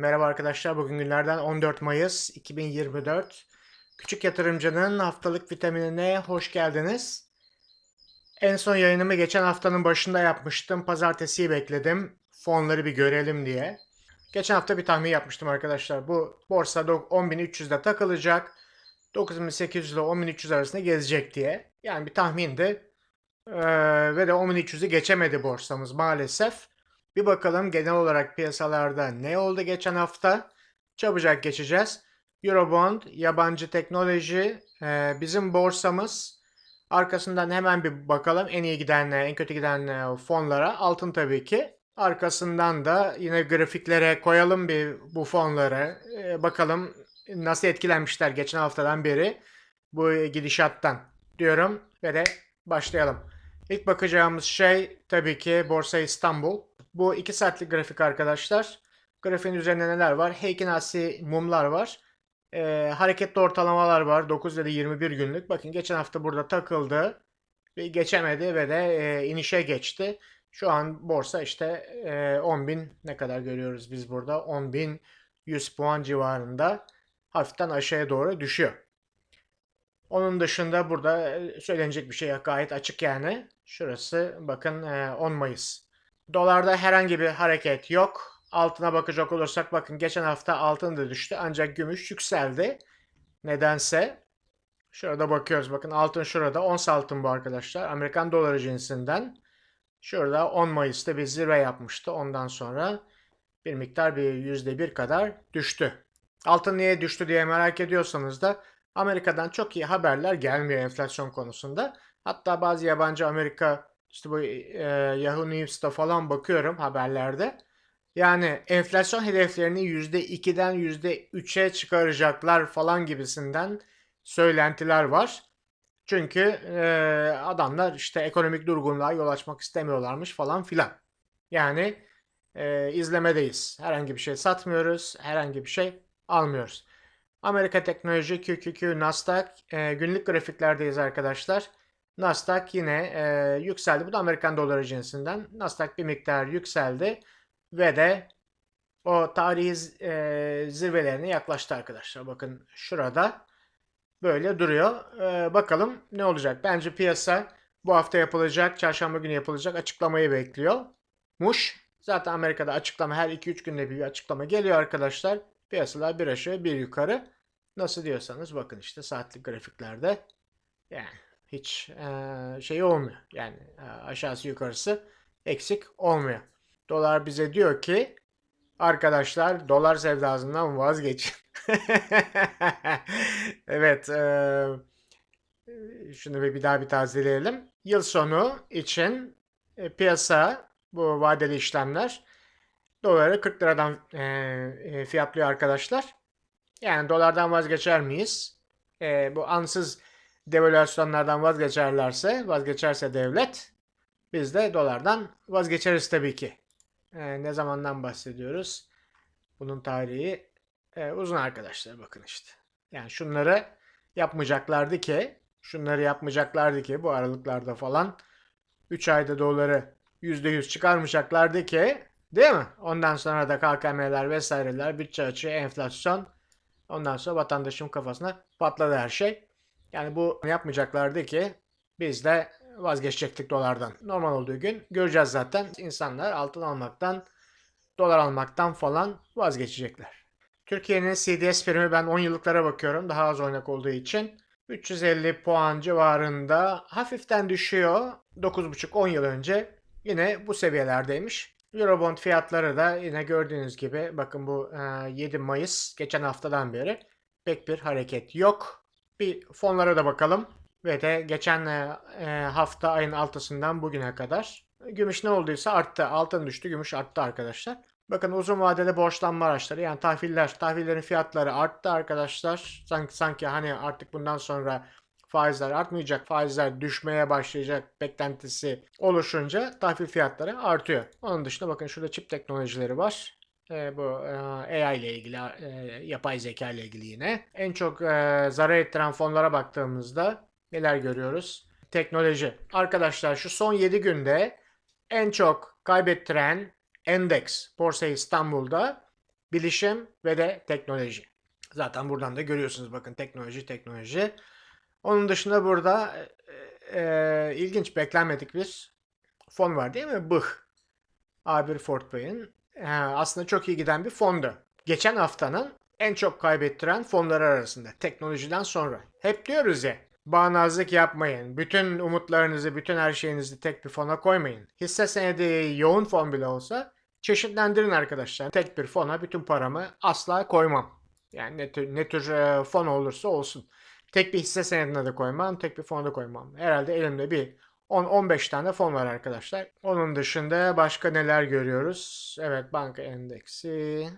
Merhaba arkadaşlar. Bugün günlerden 14 Mayıs 2024. Küçük yatırımcının haftalık vitaminine hoş geldiniz. En son yayınımı geçen haftanın başında yapmıştım. Pazartesiyi bekledim. Fonları bir görelim diye. Geçen hafta bir tahmin yapmıştım arkadaşlar. Bu borsa 10.300'de takılacak. 9.800 ile 10.300 arasında gezecek diye. Yani bir tahmindi. Ee, ve de 10.300'ü geçemedi borsamız maalesef. Bir bakalım genel olarak piyasalarda ne oldu geçen hafta? Çabucak geçeceğiz. Eurobond, yabancı teknoloji, e, bizim borsamız. Arkasından hemen bir bakalım en iyi giden, en kötü giden e, fonlara. Altın tabii ki. Arkasından da yine grafiklere koyalım bir bu fonları. E, bakalım nasıl etkilenmişler geçen haftadan beri bu gidişattan diyorum ve de başlayalım. İlk bakacağımız şey tabii ki Borsa İstanbul. Bu 2 saatlik grafik arkadaşlar. Grafiğin üzerinde neler var? Heikinasi mumlar var. Ee, hareketli ortalamalar var. 9 ya da 21 günlük. Bakın geçen hafta burada takıldı. Ve geçemedi ve de e, inişe geçti. Şu an borsa işte e, 10.000 ne kadar görüyoruz biz burada? 10.100 puan civarında hafiften aşağıya doğru düşüyor. Onun dışında burada e, söylenecek bir şey yok. Gayet açık yani. Şurası bakın e, 10 Mayıs. Dolarda herhangi bir hareket yok. Altına bakacak olursak bakın geçen hafta altın da düştü ancak gümüş yükseldi. Nedense şurada bakıyoruz bakın altın şurada ons altın bu arkadaşlar. Amerikan doları cinsinden. Şurada 10 Mayıs'ta bir zirve yapmıştı. Ondan sonra bir miktar bir yüzde bir kadar düştü. Altın niye düştü diye merak ediyorsanız da Amerika'dan çok iyi haberler gelmiyor enflasyon konusunda. Hatta bazı yabancı Amerika işte bu e, Yahoo News'ta falan bakıyorum haberlerde. Yani enflasyon hedeflerini %2'den %3'e çıkaracaklar falan gibisinden söylentiler var. Çünkü e, adamlar işte ekonomik durgunluğa yol açmak istemiyorlarmış falan filan. Yani e, izlemedeyiz. Herhangi bir şey satmıyoruz. Herhangi bir şey almıyoruz. Amerika Teknoloji QQQ Nasdaq e, günlük grafiklerdeyiz arkadaşlar. Nasdaq yine e, yükseldi. Bu da Amerikan doları cinsinden. Nasdaq bir miktar yükseldi ve de o tarihi e, zirvelerine yaklaştı arkadaşlar. Bakın şurada böyle duruyor. E, bakalım ne olacak? Bence piyasa bu hafta yapılacak, çarşamba günü yapılacak açıklamayı bekliyor. Muş. Zaten Amerika'da açıklama her 2-3 günde bir açıklama geliyor arkadaşlar. Piyasalar bir aşağı bir yukarı. Nasıl diyorsanız bakın işte saatlik grafiklerde yani hiç e, şey olmuyor. Yani e, aşağısı yukarısı eksik olmuyor. Dolar bize diyor ki arkadaşlar dolar sevdasından vazgeçin. evet e, şunu bir daha bir tazeleyelim. Yıl sonu için e, piyasa bu vadeli işlemler doları 40 liradan e, fiyatlıyor arkadaşlar. Yani dolardan vazgeçer miyiz? E, bu ansız devalüasyonlardan vazgeçerlerse, vazgeçerse devlet biz de dolardan vazgeçeriz tabii ki. E, ne zamandan bahsediyoruz? Bunun tarihi e, uzun arkadaşlar bakın işte. Yani şunları yapmayacaklardı ki, şunları yapmayacaklardı ki bu aralıklarda falan 3 ayda doları %100 çıkarmayacaklardı ki değil mi? Ondan sonra da KKM'ler vesaireler, bütçe açığı, enflasyon ondan sonra vatandaşın kafasına patladı her şey. Yani bu yapmayacaklardı ki biz de vazgeçecektik dolardan. Normal olduğu gün göreceğiz zaten. İnsanlar altın almaktan, dolar almaktan falan vazgeçecekler. Türkiye'nin CDS primi ben 10 yıllıklara bakıyorum daha az oynak olduğu için. 350 puan civarında hafiften düşüyor. 9,5-10 yıl önce yine bu seviyelerdeymiş. Eurobond fiyatları da yine gördüğünüz gibi bakın bu 7 Mayıs geçen haftadan beri pek bir hareket yok. Bir fonlara da bakalım. Ve de geçen hafta ayın 6'sından bugüne kadar gümüş ne olduysa arttı. Altın düştü, gümüş arttı arkadaşlar. Bakın uzun vadeli borçlanma araçları yani tahviller, tahvillerin fiyatları arttı arkadaşlar. Sanki sanki hani artık bundan sonra faizler artmayacak, faizler düşmeye başlayacak beklentisi oluşunca tahvil fiyatları artıyor. Onun dışında bakın şurada çip teknolojileri var. Bu AI ile ilgili, yapay zeka ile ilgili yine. En çok zarar ettiren fonlara baktığımızda neler görüyoruz? Teknoloji. Arkadaşlar şu son 7 günde en çok kaybettiren endeks Borsa İstanbul'da bilişim ve de teknoloji. Zaten buradan da görüyorsunuz bakın teknoloji teknoloji. Onun dışında burada e, ilginç beklenmedik bir fon var değil mi? BIH. A1 Fort Pay'in e, aslında çok iyi giden bir fondu. Geçen haftanın en çok kaybettiren fonları arasında teknolojiden sonra. Hep diyoruz ya bağnazlık yapmayın. Bütün umutlarınızı, bütün her şeyinizi tek bir fona koymayın. Hisse senedi yoğun fon bile olsa çeşitlendirin arkadaşlar. Tek bir fona bütün paramı asla koymam. Yani ne tür, ne tür e, fon olursa olsun. Tek bir hisse senedine de koymam, tek bir fona da koymam. Herhalde elimde bir 10-15 tane fon var arkadaşlar. Onun dışında başka neler görüyoruz? Evet banka endeksi.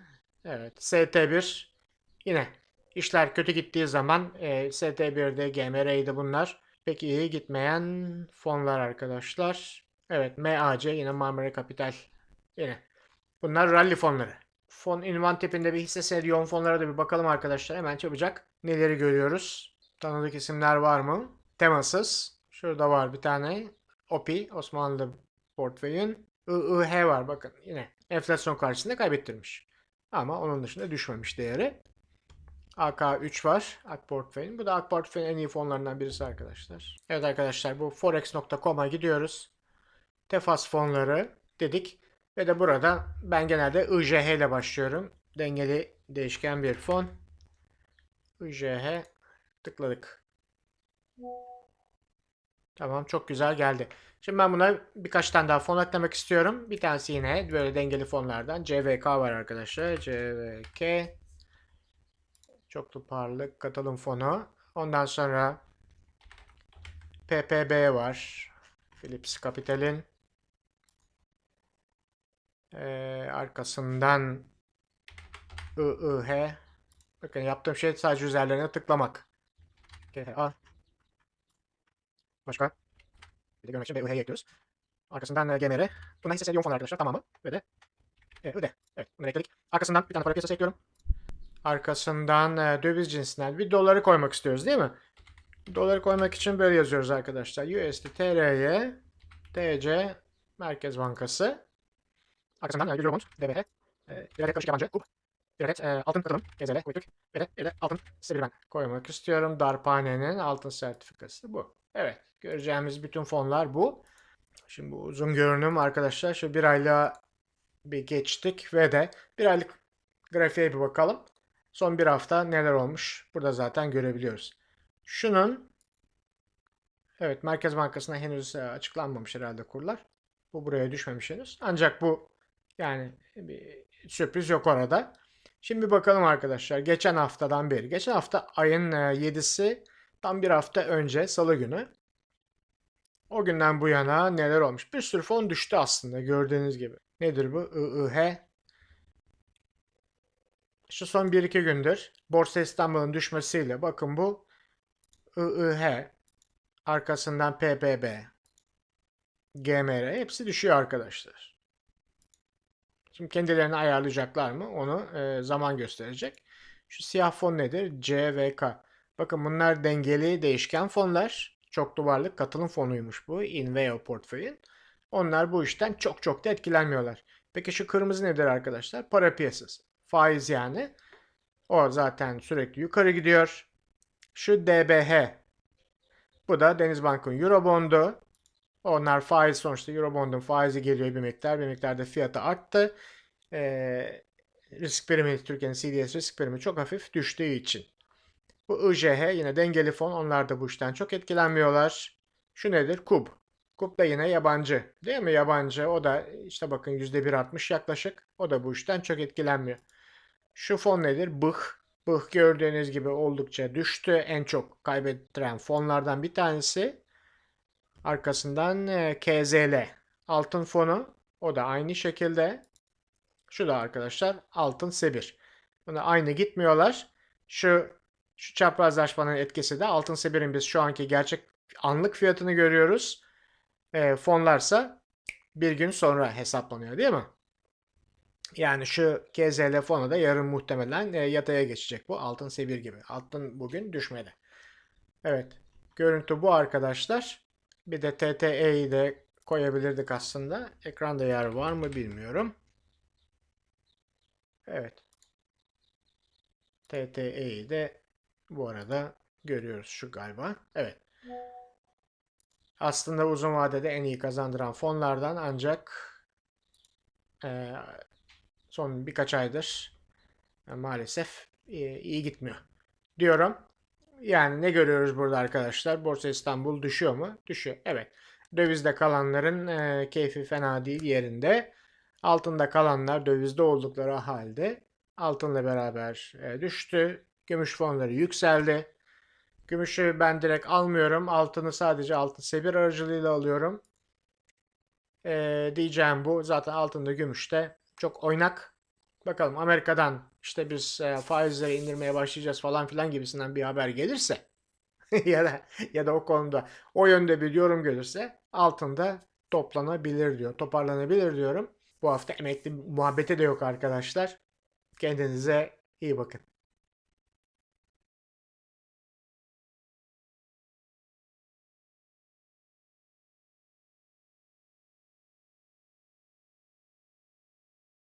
Evet ST1 yine işler kötü gittiği zaman e, ST1'de GMR'ydi bunlar. Pek iyi gitmeyen fonlar arkadaşlar. Evet MAC yine Marmara Kapital yine. Bunlar rally fonları. Fon ünvan tipinde bir hisse senedi yoğun fonlara da bir bakalım arkadaşlar. Hemen çabucak neleri görüyoruz? Tanıdık isimler var mı? Temasız. Şurada var bir tane. OPI Osmanlı portföyün. IIH var bakın yine. Enflasyon karşısında kaybettirmiş. Ama onun dışında düşmemiş değeri. AK3 var. AK portföyün. Bu da AK portföyün en iyi fonlarından birisi arkadaşlar. Evet arkadaşlar bu forex.com'a gidiyoruz. Tefas fonları dedik. Ve de burada ben genelde IJH ile başlıyorum. Dengeli değişken bir fon. IJH tıkladık. Tamam çok güzel geldi. Şimdi ben buna birkaç tane daha fon eklemek istiyorum. Bir tanesi yine böyle dengeli fonlardan. CVK var arkadaşlar. CVK. Çoklu parlak katılım fonu. Ondan sonra PPB var. Philips Capital'in. Ee, arkasından IIH. Bakın yaptığım şey sadece üzerlerine tıklamak. GA. Başka? Bir de görmek için BUH'ye ekliyoruz. Arkasından e, GMR. Bunlar hisse senedi yoğun fonlar arkadaşlar tamamı. Ve de e, öde. Evet bunları ekledik. Arkasından bir tane para piyasası ekliyorum. Arkasından e, döviz cinsinden bir doları koymak istiyoruz değil mi? Doları koymak için böyle yazıyoruz arkadaşlar. USD TR'ye TC Merkez Bankası. Arkasından e, Eurobond, DBH, e, bir adet karışık yabancı, KUB, bir adet e, altın katılım, GZL, Kuytürk, bir de, bir de altın sivri ben koymak istiyorum. Darphane'nin altın sertifikası bu. Evet, göreceğimiz bütün fonlar bu. Şimdi bu uzun görünüm arkadaşlar şu bir aylığa bir geçtik ve de bir aylık grafiğe bir bakalım. Son bir hafta neler olmuş burada zaten görebiliyoruz. Şunun evet Merkez Bankası'na henüz e, açıklanmamış herhalde kurlar. Bu buraya düşmemiş henüz. Ancak bu yani bir sürpriz yok orada. Şimdi bakalım arkadaşlar geçen haftadan beri. Geçen hafta ayın 7'si tam bir hafta önce salı günü. O günden bu yana neler olmuş? Bir sürü fon düştü aslında gördüğünüz gibi. Nedir bu? IIH. Şu son 1-2 gündür Borsa İstanbul'un düşmesiyle bakın bu IIH arkasından PPB GMR hepsi düşüyor arkadaşlar. Şimdi kendilerini ayarlayacaklar mı? Onu e, zaman gösterecek. Şu siyah fon nedir? CVK. Bakın bunlar dengeli değişken fonlar. Çok duvarlık katılım fonuymuş bu. Inveo portföyün. Onlar bu işten çok çok da etkilenmiyorlar. Peki şu kırmızı nedir arkadaşlar? Para piyasası. Faiz yani. O zaten sürekli yukarı gidiyor. Şu DBH. Bu da Denizbank'ın Eurobond'u. Onlar faiz sonuçta Eurobond'un faizi geliyor bir miktar. Bir miktarda fiyatı arttı. Ee, risk primi Türkiye'nin CDS risk primi çok hafif düştüğü için. Bu IJH yine dengeli fon. Onlar da bu işten çok etkilenmiyorlar. Şu nedir? KUB. KUB da yine yabancı. Değil mi? Yabancı. O da işte bakın %1.60 yaklaşık. O da bu işten çok etkilenmiyor. Şu fon nedir? BIH. BIH gördüğünüz gibi oldukça düştü. En çok kaybettiren fonlardan bir tanesi. Arkasından e, KZL. Altın fonu. O da aynı şekilde. Şu da arkadaşlar altın sebir. Buna aynı gitmiyorlar. Şu şu çaprazlaşmanın etkisi de altın sebirin biz şu anki gerçek anlık fiyatını görüyoruz. E, fonlarsa bir gün sonra hesaplanıyor değil mi? Yani şu KZL fonu da yarın muhtemelen e, yataya geçecek bu altın sebir gibi. Altın bugün düşmedi. Evet. Görüntü bu arkadaşlar. Bir de TTE'yi de koyabilirdik aslında. Ekranda yer var mı bilmiyorum. Evet. TTE'yi de bu arada görüyoruz şu galiba. Evet. Aslında uzun vadede en iyi kazandıran fonlardan ancak eee, son birkaç aydır e, maalesef e, iyi gitmiyor diyorum. Yani ne görüyoruz burada arkadaşlar? Borsa İstanbul düşüyor mu? Düşüyor. Evet. Dövizde kalanların e, keyfi fena değil yerinde. Altında kalanlar dövizde oldukları halde altınla beraber e, düştü. Gümüş fonları yükseldi. Gümüşü ben direkt almıyorum. Altını sadece altın sebir aracılığıyla alıyorum. E, diyeceğim bu. Zaten altında gümüşte çok oynak. Bakalım Amerika'dan işte biz e, faizleri indirmeye başlayacağız falan filan gibisinden bir haber gelirse ya da ya da o konuda o yönde bir yorum gelirse altında toplanabilir diyor. Toparlanabilir diyorum. Bu hafta emekli muhabbeti de yok arkadaşlar. Kendinize iyi bakın.